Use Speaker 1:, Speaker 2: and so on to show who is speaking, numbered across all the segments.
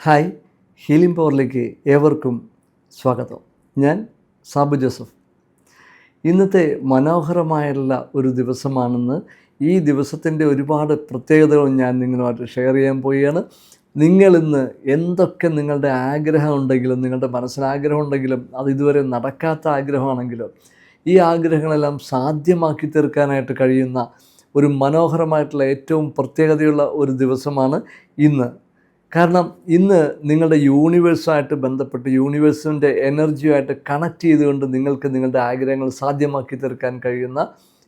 Speaker 1: Hi healing പവറിലേക്ക് ഏവർക്കും സ്വാഗതം. ഞാൻ സാബു ജോസഫ്. ഇന്നത്തെ മനോഹരമായുള്ള ഒരു ദിവസമാണെന്ന് ഈ ദിവസത്തിന്റെ ഒരുപാട് പ്രത്യേകതകൾ ഞാൻ നിങ്ങളുമായിട്ട് ഷെയർ ചെയ്യാൻ പോവുകയാണ്. നിങ്ങളിന്ന് എന്തൊക്കെ നിങ്ങളുടെ ആഗ്രഹം ഉണ്ടെങ്കിലും നിങ്ങളുടെ ആഗ്രഹം ഉണ്ടെങ്കിലും അത് ഇതുവരെ നടക്കാത്ത ആഗ്രഹമാണെങ്കിലും ഈ ആഗ്രഹങ്ങളെല്ലാം സാധ്യമാക്കി തീർക്കാനായിട്ട് കഴിയുന്ന ഒരു മനോഹരമായിട്ടുള്ള ഏറ്റവും പ്രത്യേകതയുള്ള ഒരു ദിവസമാണ് ഇന്ന് കാരണം ഇന്ന് നിങ്ങളുടെ യൂണിവേഴ്സുമായിട്ട് ബന്ധപ്പെട്ട് യൂണിവേഴ്സിന്റെ എനർജിയുമായിട്ട് കണക്ട് ചെയ്തുകൊണ്ട് നിങ്ങൾക്ക് നിങ്ങളുടെ ആഗ്രഹങ്ങൾ സാധ്യമാക്കി തീർക്കാൻ കഴിയുന്ന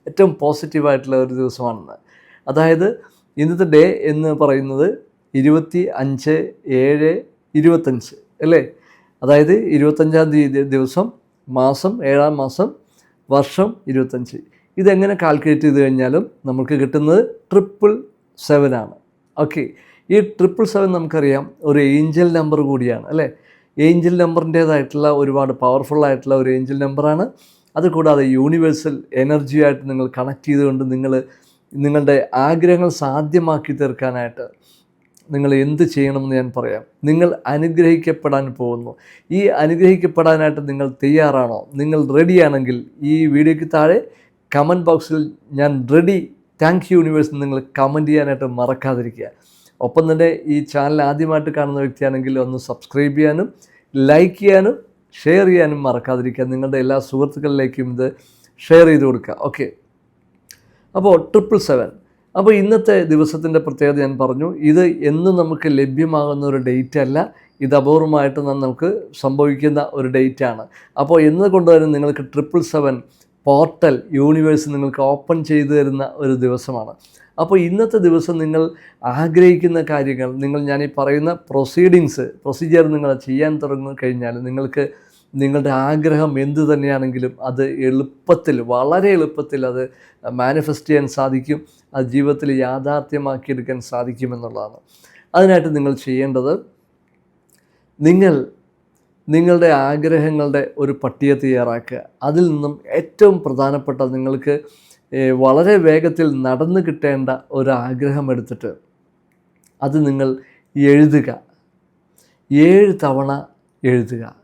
Speaker 1: ഏറ്റവും പോസിറ്റീവായിട്ടുള്ള ഒരു ദിവസമാണെന്ന്. അതായത് ഇന്നത്തെ ഡേ എന്ന് പറയുന്നത് ഇരുപത്തി അഞ്ച് ഏഴ് ഇരുപത്തഞ്ച് അല്ലേ? അതായത് ഇരുപത്തഞ്ചാം തീയതി ദിവസം മാസം ഏഴാം മാസം വർഷം ഇരുപത്തഞ്ച്. ഇതെങ്ങനെ കാൽക്കുലേറ്റ് ചെയ്ത് കഴിഞ്ഞാലും നമുക്ക് കിട്ടുന്നത് ട്രിപ്പിൾ സെവനാണ് ഓക്കെ ഈ ട്രിപ്പിൾ സെവൻ നമുക്കറിയാം ഒരു ഏഞ്ചൽ നമ്പർ കൂടിയാണ് അല്ലേ? ഏഞ്ചൽ നമ്പറിന്റേതായിട്ടുള്ള ഒരുപാട് പവർഫുൾ ആയിട്ടുള്ള ഒരു ഏഞ്ചൽ നമ്പറാണ് അതുകൂടാതെ യൂണിവേഴ്സൽ എനർജിയായിട്ട് നിങ്ങൾ കണക്ട് ചെയ്തുകൊണ്ട് നിങ്ങൾ നിങ്ങളുടെ ആഗ്രഹങ്ങൾ സാധ്യമാക്കി തീർക്കാനായിട്ട് നിങ്ങൾ എന്ത് ചെയ്യണമെന്ന് ഞാൻ പറയാം. നിങ്ങൾ അനുഗ്രഹിക്കപ്പെടാൻ പോകുന്നു. ഈ അനുഗ്രഹിക്കപ്പെടാനായിട്ട് നിങ്ങൾ തയ്യാറാണോ? നിങ്ങൾ റെഡിയാണെങ്കിൽ ഈ വീഡിയോയ്ക്ക് താഴെ കമന്റ് ബോക്സിൽ ഞാൻ റെഡി താങ്ക് യു യൂണിവേഴ്സ് നിങ്ങൾ കമന്റ് ചെയ്യാനായിട്ട് മറക്കാതിരിക്കുക. ഒപ്പം തന്നെ ഈ ചാനൽ ആദ്യമായിട്ട് കാണുന്ന വ്യക്തിയാണെങ്കിൽ ഒന്ന് സബ്സ്ക്രൈബ് ചെയ്യാനും ലൈക്ക് ചെയ്യാനും ഷെയർ ചെയ്യാനും മറക്കാതിരിക്കുക. നിങ്ങളുടെ എല്ലാ സുഹൃത്തുക്കളിലേക്കും ഇത് ഷെയർ ചെയ്ത് കൊടുക്കുക. ഓക്കെ അപ്പോൾ ട്രിപ്പിൾ സെവൻ അപ്പോൾ ഇന്നത്തെ ദിവസത്തിന്റെ പ്രത്യേകത ഞാൻ പറഞ്ഞു. ഇത് എന്നും നമുക്ക് ലഭ്യമാകുന്ന ഒരു ഡേറ്റ് അല്ല. ഇത് അപൂർവമായിട്ട് നമുക്ക് സംഭവിക്കുന്ന ഒരു ഡേറ്റാണ് അപ്പോൾ എന്ന് കൊണ്ടുവരും നിങ്ങൾക്ക് ട്രിപ്പിൾ സെവൻ പോർട്ടൽ യൂണിവേഴ്സ് നിങ്ങൾക്ക് ഓപ്പൺ ചെയ്തു തരുന്ന ഒരു ദിവസമാണ്. അപ്പോൾ ഇന്നത്തെ ദിവസം നിങ്ങൾ ആഗ്രഹിക്കുന്ന കാര്യങ്ങൾ നിങ്ങൾ ഞാൻ ഈ പറയുന്ന പ്രൊസീഡിങ്സ് പ്രൊസീജിയർ നിങ്ങൾ ചെയ്യാൻ തുടങ്ങി കഴിഞ്ഞാൽ നിങ്ങൾക്ക് നിങ്ങളുടെ ആഗ്രഹം എന്ത് തന്നെയാണെങ്കിലും അത് എളുപ്പത്തിൽ വളരെ എളുപ്പത്തിൽ അത് മാനിഫെസ്റ്റ് ചെയ്യാൻ സാധിക്കും. അത് ജീവിതത്തിൽ യാഥാർത്ഥ്യമാക്കിയെടുക്കാൻ സാധിക്കുമെന്നുള്ളതാണ് അതിനായിട്ട് നിങ്ങൾ ചെയ്യേണ്ടത് നിങ്ങൾ നിങ്ങളുടെ ആഗ്രഹങ്ങളുടെ ഒരു പട്ടിക തയ്യാറാക്കുക. അതിൽ നിന്നും ഏറ്റവും പ്രധാനപ്പെട്ട നിങ്ങൾക്ക് വളരെ വേഗത്തിൽ നടന്നു കിട്ടേണ്ട ഒരു ആഗ്രഹം എടുത്തിട്ട് അത് നിങ്ങൾ എഴുതുക. ഏഴ് തവണ എഴുതുക.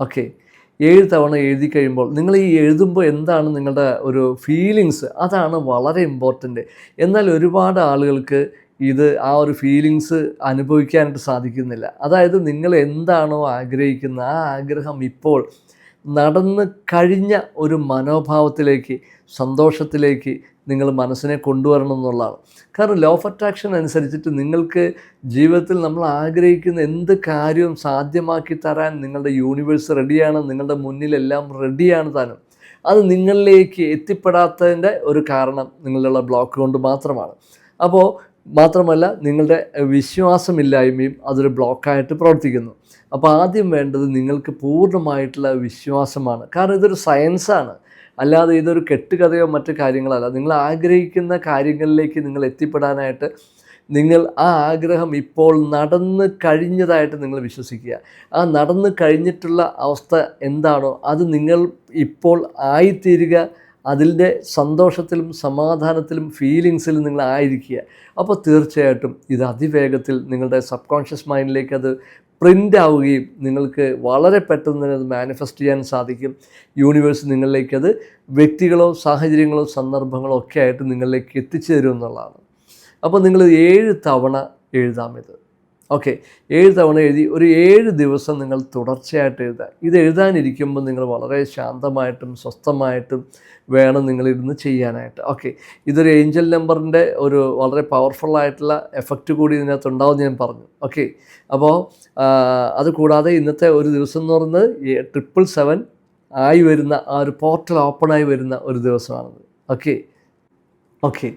Speaker 1: ഓക്കെ. ഏഴ് തവണ എഴുതി കഴിയുമ്പോൾ നിങ്ങൾ ഈ എഴുതുമ്പോൾ എന്താണ് നിങ്ങളുടെ ഒരു ഫീലിങ്സ്? അതാണ് വളരെ ഇമ്പോർട്ടന്റ് എന്നാൽ ഒരുപാട് ആളുകൾക്ക് ഇത് ആ ഒരു ഫീലിങ്സ് അനുഭവിക്കാനായിട്ട് സാധിക്കുന്നില്ല. അതായത് നിങ്ങൾ എന്താണോ ആഗ്രഹിക്കുന്നത് ആ ആഗ്രഹം ഇപ്പോൾ നടന്ന് കഴിഞ്ഞ ഒരു മനോഭാവത്തിലേക്ക് സന്തോഷത്തിലേക്ക് നിങ്ങൾ മനസ്സിനെ കൊണ്ടുവരണം എന്നുള്ളതാണ്. കാരണം ലോ ഓഫ് അട്രാക്ഷൻ അനുസരിച്ചിട്ട് നിങ്ങൾക്ക് ജീവിതത്തിൽ നമ്മൾ ആഗ്രഹിക്കുന്ന എന്ത് കാര്യവും സാധ്യമാക്കി തരാൻ നിങ്ങളുടെ യൂണിവേഴ്സ് റെഡിയാണ് നിങ്ങളുടെ മുന്നിലെല്ലാം റെഡിയാണ് താനും. അത് നിങ്ങളിലേക്ക് എത്തിപ്പെടാത്തതിന്റെ ഒരു കാരണം നിങ്ങളിലുള്ള ബ്ലോക്ക് കൊണ്ട് മാത്രമാണ്. അപ്പോൾ മാത്രമല്ല നിങ്ങളുടെ വിശ്വാസമില്ലായ്മയും അതൊരു ബ്ലോക്കായിട്ട് പ്രവർത്തിക്കുന്നു. അപ്പോൾ ആദ്യം വേണ്ടത് നിങ്ങൾക്ക് പൂർണമായിട്ടുള്ള വിശ്വാസമാണ്. കാരണം ഇതൊരു സയൻസാണ്. അല്ലാതെ ഇതൊരു കെട്ടുകഥയോ മറ്റു കാര്യങ്ങളല്ല. നിങ്ങൾ ആഗ്രഹിക്കുന്ന കാര്യങ്ങളിലേക്ക് നിങ്ങൾ എത്തിപ്പെടാനായിട്ട് നിങ്ങൾ ആ ആഗ്രഹം ഇപ്പോൾ നടന്ന് കഴിഞ്ഞതായിട്ട് നിങ്ങൾ വിശ്വസിക്കുക. ആ നടന്ന് കഴിഞ്ഞിട്ടുള്ള അവസ്ഥ എന്താണോ അത് നിങ്ങൾ ഇപ്പോൾ ആയിത്തീരുക അതിന്റെ സന്തോഷത്തിലും സമാധാനത്തിലും ഫീലിങ്സിലും നിങ്ങൾ ആയിരിക്കുക. അപ്പോൾ തീർച്ചയായിട്ടും ഇത് അതിവേഗത്തിൽ നിങ്ങളുടെ സബ് കോൺഷ്യസ് മൈൻഡിലേക്ക് അത് പ്രിന്റ് ആവുകയും നിങ്ങൾക്ക് വളരെ പെട്ടെന്ന് തന്നെ അത് മാനിഫെസ്റ്റ് ചെയ്യാൻ സാധിക്കും. യൂണിവേഴ്സ് നിങ്ങളിലേക്ക് അത് വ്യക്തികളോ സാഹചര്യങ്ങളോ സന്ദർഭങ്ങളോ ഒക്കെ ആയിട്ട് നിങ്ങളിലേക്ക് എത്തിച്ചു തരും എന്നുള്ളതാണ്. അപ്പോൾ നിങ്ങൾ ഏഴ് തവണ എഴുതാം ഇത്. ഓക്കെ ഏഴ് തവണ എഴുതി ഒരു ഏഴ് ദിവസം നിങ്ങൾ തുടർച്ചയായിട്ട് എഴുതുക ഇത് എഴുതാനിരിക്കുമ്പോൾ നിങ്ങൾ വളരെ ശാന്തമായിട്ടും സ്വസ്ഥമായിട്ടും വേണം നിങ്ങളിരുന്ന് ചെയ്യാനായിട്ട്. ഓക്കെ ഇതൊരു ഏഞ്ചൽ നമ്പറിന്റെ ഒരു വളരെ പവർഫുൾ ആയിട്ടുള്ള എഫക്റ്റ് കൂടി ഇതിനകത്ത് ഉണ്ടാവും ഞാൻ പറഞ്ഞു. ഓക്കെ അപ്പോൾ അത് കൂടാതെ ഇന്നത്തെ ഒരു ദിവസം എന്ന് പറയുന്നത് ട്രിപ്പിൾ സെവൻ ആയി വരുന്ന ആ ഒരു പോർട്ടൽ ഓപ്പണായി വരുന്ന ഒരു ദിവസമാണത്. ഓക്കെ ഓക്കെ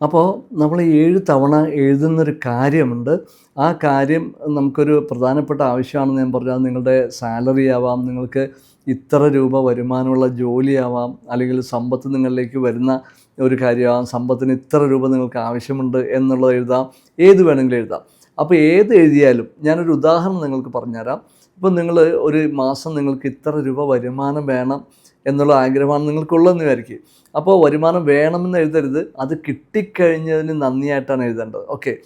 Speaker 1: അപ്പോൾ നമ്മൾ ഏഴ് തവണ എഴുതുന്നൊരു കാര്യമുണ്ട്. ആ കാര്യം നമുക്കൊരു പ്രധാനപ്പെട്ട ആവശ്യമാണെന്ന് ഞാൻ പറഞ്ഞാൽ നിങ്ങളുടെ സാലറി ആവാം നിങ്ങൾക്ക് ഇത്ര രൂപ വരുമാനമുള്ള ജോലിയാവാം അല്ലെങ്കിൽ സമ്പത്ത് നിങ്ങളിലേക്ക് വരുന്ന ഒരു കാര്യമാവാം സമ്പത്തിന് ഇത്ര രൂപ നിങ്ങൾക്ക് ആവശ്യമുണ്ട് എന്നുള്ളത് എഴുതാം ഏത് വേണമെങ്കിലും എഴുതാം. അപ്പോൾ ഏത് എഴുതിയാലും ഞാനൊരു ഉദാഹരണം നിങ്ങൾക്ക് പറഞ്ഞുതരാം. ഇപ്പം നിങ്ങൾ ഒരു മാസം നിങ്ങൾക്ക് ഇത്ര രൂപ വരുമാനം വേണം എന്നുള്ള ആഗ്രഹമാണ് നിങ്ങൾക്കുള്ളതെന്ന് വിചാരിക്കും. അപ്പോൾ വരുമാനം വേണമെന്ന് എഴുതരുത് അത് കിട്ടിക്കഴിഞ്ഞതിന് നന്ദിയായിട്ടാണ് എഴുതേണ്ടത്. ഓക്കെ.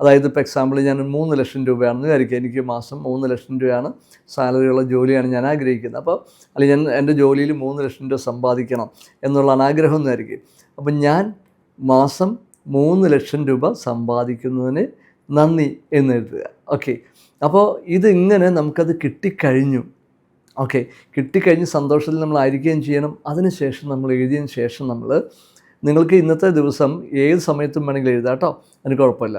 Speaker 1: അതായത് ഇപ്പോൾ എക്സാമ്പിൾ ഞാൻ മൂന്ന് ലക്ഷം രൂപയാണെന്ന് വിചാരിക്കുക എനിക്ക് മാസം മൂന്ന് ലക്ഷം രൂപയാണ് സാലറിയുള്ള ജോലിയാണ് ഞാൻ ആഗ്രഹിക്കുന്നത്. അപ്പോൾ അല്ലെങ്കിൽ ഞാൻ എന്റെ ജോലിയിൽ മൂന്ന് ലക്ഷം രൂപ സമ്പാദിക്കണം എന്നുള്ളതാണ് ആഗ്രഹം എന്ന് വിചാരിക്കും. അപ്പം ഞാൻ മാസം മൂന്ന് ലക്ഷം രൂപ സമ്പാദിക്കുന്നതിന് നന്ദി എന്ന് എഴുതുക. ഓക്കെ അപ്പോൾ ഇതിങ്ങനെ നമുക്കത് കിട്ടിക്കഴിഞ്ഞു. ഓക്കെ കിട്ടിക്കഴിഞ്ഞ് സന്തോഷത്തിൽ നമ്മൾ ആയിരിക്കുകയും ചെയ്യണം. അതിനുശേഷം നമ്മൾ എഴുതിയതിന് ശേഷം നമ്മൾ നിങ്ങൾക്ക് ഇന്നത്തെ ദിവസം ഏത് സമയത്തും വേണമെങ്കിൽ എഴുതാം കേട്ടോ. അതിന് കുഴപ്പമില്ല.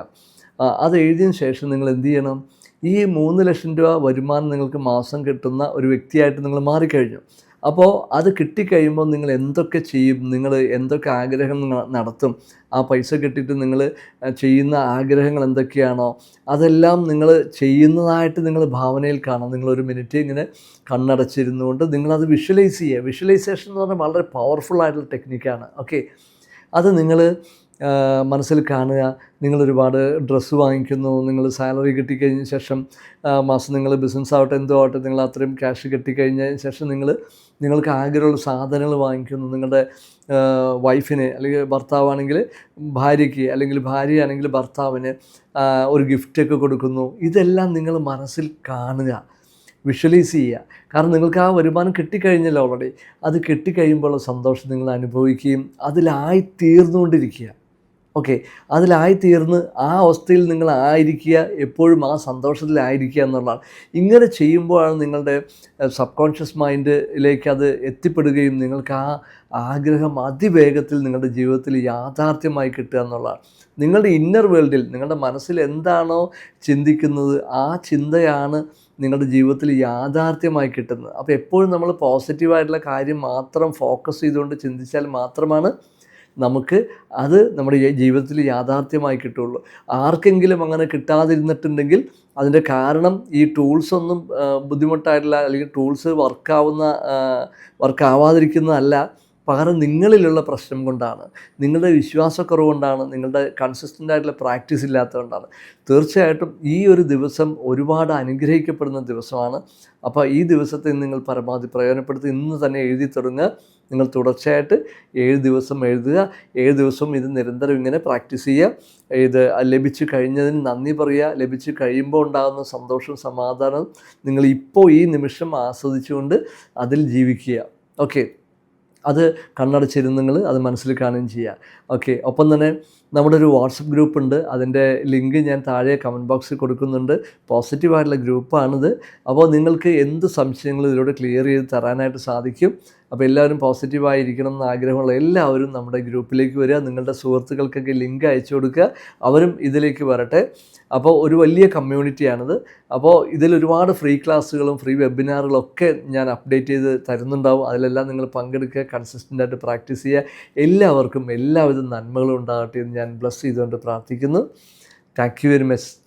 Speaker 1: അത് എഴുതിയതിന് ശേഷം നിങ്ങൾ എന്ത് ചെയ്യണം? ഈ മൂന്ന് ലക്ഷം രൂപ വരുമാനം നിങ്ങൾക്ക് മാസം കിട്ടുന്ന ഒരു വ്യക്തിയായിട്ട് നിങ്ങൾ മാറിക്കഴിഞ്ഞു. അപ്പോൾ അത് കിട്ടിക്കഴിയുമ്പോൾ നിങ്ങൾ എന്തൊക്കെ ചെയ്യും? നിങ്ങൾ എന്തൊക്കെ ആഗ്രഹം നടത്തും? ആ പൈസ കിട്ടിയിട്ട് നിങ്ങൾ ചെയ്യുന്ന ആഗ്രഹങ്ങൾ എന്തൊക്കെയാണോ? അതെല്ലാം നിങ്ങൾ ചെയ്യുന്നതായിട്ട് നിങ്ങൾ ഭാവനയിൽ കാണാം. നിങ്ങളൊരു മിനിറ്റ് ഇങ്ങനെ കണ്ണടച്ചിരുന്നുകൊണ്ട് നിങ്ങളത് വിഷ്വലൈസ് ചെയ്യുക. വിഷ്വലൈസേഷൻ എന്ന് പറഞ്ഞാൽ വളരെ പവർഫുൾ ആയിട്ടുള്ള ടെക്നിക്കാണ് ഓക്കെ അത് നിങ്ങൾ മനസ്സിൽ കാണുക. നിങ്ങൾ ഒരുപാട് ഡ്രസ്സ് വാങ്ങിക്കുന്നു. നിങ്ങൾ സാലറി കിട്ടിക്കഴിഞ്ഞ ശേഷം മാസം നിങ്ങൾ ബിസിനസ് ആവട്ടെ എന്തോ ആവട്ടെ നിങ്ങൾ അത്രയും ക്യാഷ് കിട്ടിക്കഴിഞ്ഞതിന് ശേഷം നിങ്ങൾ നിങ്ങൾക്ക് ആഗ്രഹമുള്ള സാധനങ്ങൾ വാങ്ങിക്കുന്നു. നിങ്ങളുടെ വൈഫിനെ അല്ലെങ്കിൽ ഭർത്താവാണെങ്കിൽ ഭാര്യയ്ക്ക് അല്ലെങ്കിൽ ഭാര്യയാണെങ്കിൽ ഭർത്താവിന് ഒരു ഗിഫ്റ്റൊക്കെ കൊടുക്കുന്നു. ഇതെല്ലാം നിങ്ങൾ മനസ്സിൽ കാണുക. വിഷ്വലൈസ് ചെയ്യുക. കാരണം നിങ്ങൾക്ക് ആ വരുമാനം കിട്ടിക്കഴിഞ്ഞല്ലോ ഓൾറെഡി അത് കിട്ടിക്കഴിയുമ്പോൾ സന്തോഷം നിങ്ങൾ അനുഭവിക്കുകയും അതിലായി തീർന്നുകൊണ്ടിരിക്കുക ഓക്കെ അതിലായിത്തീർന്ന് ആ അവസ്ഥയിൽ നിങ്ങൾ ആയിരിക്കുക എപ്പോഴും ആ സന്തോഷത്തിലായിരിക്കുക എന്നുള്ളതാണ്. ഇങ്ങനെ ചെയ്യുമ്പോഴാണ് നിങ്ങളുടെ സബ് കോൺഷ്യസ് മൈൻഡിലേക്ക് അത് എത്തിപ്പെടുകയും നിങ്ങൾക്ക് ആ ആഗ്രഹം അതിവേഗത്തിൽ നിങ്ങളുടെ ജീവിതത്തിൽ യാഥാർത്ഥ്യമായി കിട്ടുക എന്നുള്ളതാണ്. നിങ്ങളുടെ ഇന്നർ വേൾഡിൽ നിങ്ങളുടെ മനസ്സിൽ എന്താണോ ചിന്തിക്കുന്നത് ആ ചിന്തയാണ് നിങ്ങളുടെ ജീവിതത്തിൽ യാഥാർത്ഥ്യമായി കിട്ടുന്നത്. അപ്പോൾ എപ്പോഴും നമ്മൾ പോസിറ്റീവായിട്ടുള്ള കാര്യം മാത്രം ഫോക്കസ് ചെയ്തുകൊണ്ട് ചിന്തിച്ചാൽ മാത്രമാണ് നമുക്ക് അത് നമ്മുടെ ജീവിതത്തിൽ യാഥാർത്ഥ്യമായി കിട്ടുള്ളൂ. ആർക്കെങ്കിലും അങ്ങനെ കിട്ടാതിരുന്നിട്ടുണ്ടെങ്കിൽ അതിന്റെ കാരണം ഈ ടൂൾസ് ഒന്നും ബുദ്ധിമുട്ടായിട്ടില്ല അല്ലെങ്കിൽ ടൂൾസ് വർക്കാവുന്ന വർക്കാവാതിരിക്കുന്നതല്ല പകരം നിങ്ങളിലുള്ള പ്രശ്നം കൊണ്ടാണ് നിങ്ങളുടെ വിശ്വാസക്കുറവ് കൊണ്ടാണ് നിങ്ങളുടെ കൺസിസ്റ്റന്റ് ആയിട്ടുള്ള പ്രാക്ടീസ് ഇല്ലാത്തതുകൊണ്ടാണ് തീർച്ചയായിട്ടും ഈ ഒരു ദിവസം ഒരുപാട് അനുഗ്രഹിക്കപ്പെടുന്ന ദിവസമാണ്. അപ്പോൾ ഈ ദിവസത്തെ നിങ്ങൾ പരമാവധി പ്രയോജനപ്പെടുത്തി ഇന്ന് തന്നെ എഴുതി തുടങ്ങുക. നിങ്ങൾ തുടർച്ചയായിട്ട് ഏഴ് ദിവസം എഴുതുക. ഏഴ് ദിവസം ഇത് നിരന്തരം ഇങ്ങനെ പ്രാക്ടീസ് ചെയ്യുക. ഇത് ലഭിച്ചു കഴിഞ്ഞതിന് നന്ദി പറയുക. ലഭിച്ചു കഴിയുമ്പോൾ ഉണ്ടാകുന്ന സന്തോഷവും സമാധാനവും നിങ്ങൾ ഇപ്പോൾ ഈ നിമിഷം ആസ്വദിച്ചുകൊണ്ട് അതിൽ ജീവിക്കുക. ഓക്കെ. അത് കണ്ണടച്ചിരുന്ന് നിങ്ങൾ അത് മനസ്സിൽ കാണുകയും ചെയ്യുക ഓക്കെ ഒപ്പം തന്നെ നമ്മുടെ ഒരു വാട്സപ്പ് ഗ്രൂപ്പ് ഉണ്ട് അതിന്റെ ലിങ്ക് ഞാൻ താഴെ കമന്റ് ബോക്സിൽ കൊടുക്കുന്നുണ്ട്. പോസിറ്റീവായിട്ടുള്ള ഗ്രൂപ്പാണിത്. അപ്പോൾ നിങ്ങൾക്ക് എന്ത് സംശയങ്ങളും ഇതിലൂടെ ക്ലിയർ ചെയ്ത് തരാനായിട്ട് സാധിക്കും അപ്പോൾ എല്ലാവരും പോസിറ്റീവായിരിക്കണം എന്ന് ആഗ്രഹമുള്ള എല്ലാവരും നമ്മുടെ ഗ്രൂപ്പിലേക്ക് വരിക. നിങ്ങളുടെ സുഹൃത്തുക്കൾക്കൊക്കെ ലിങ്ക് അയച്ചു കൊടുക്കുക. അവരും ഇതിലേക്ക് വരട്ടെ. അപ്പോൾ ഒരു വലിയ കമ്മ്യൂണിറ്റിയാണിത് അപ്പോൾ ഇതിൽ ഒരുപാട് ഫ്രീ ക്ലാസ്സുകളും ഫ്രീ വെബിനാറുകളും ഒക്കെ ഞാൻ അപ്ഡേറ്റ് ചെയ്ത് തരുന്നുണ്ടാവും. അതിലെല്ലാം നിങ്ങൾ പങ്കെടുക്കുക കൺസിസ്റ്റന്റ് ആയിട്ട് പ്രാക്ടീസ് ചെയ്യുക. എല്ലാവർക്കും എല്ലാവിധ നന്മകളും ഉണ്ടാകട്ടെ എന്ന് ഞാൻ ബ്ലസ് ചെയ്തുകൊണ്ട് പ്രാർത്ഥിക്കുന്നു. Thank you very much